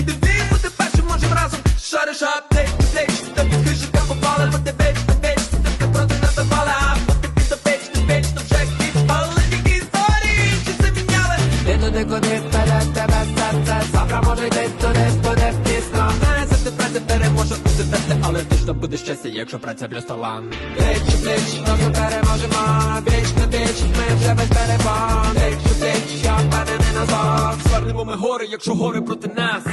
Мій девіз, бути першим можем разом, шариш плеч, тобі хижика попали, бо ти беч, ти проти нас напали, а бо ти печ, ти беч, то вже кіч, але тільки історії, чи це міняли? Ти туди, куди вперед тебе серце? Завтра може йти туди, буде пізно. Не за ти праця переможе у тебе, але точно буде щастя, якщо праця плюс талант. Плеч, плеч, разом переможемо. Біч на біч, ми вже без перебон Звернемо ми гори, якщо гори проти нас.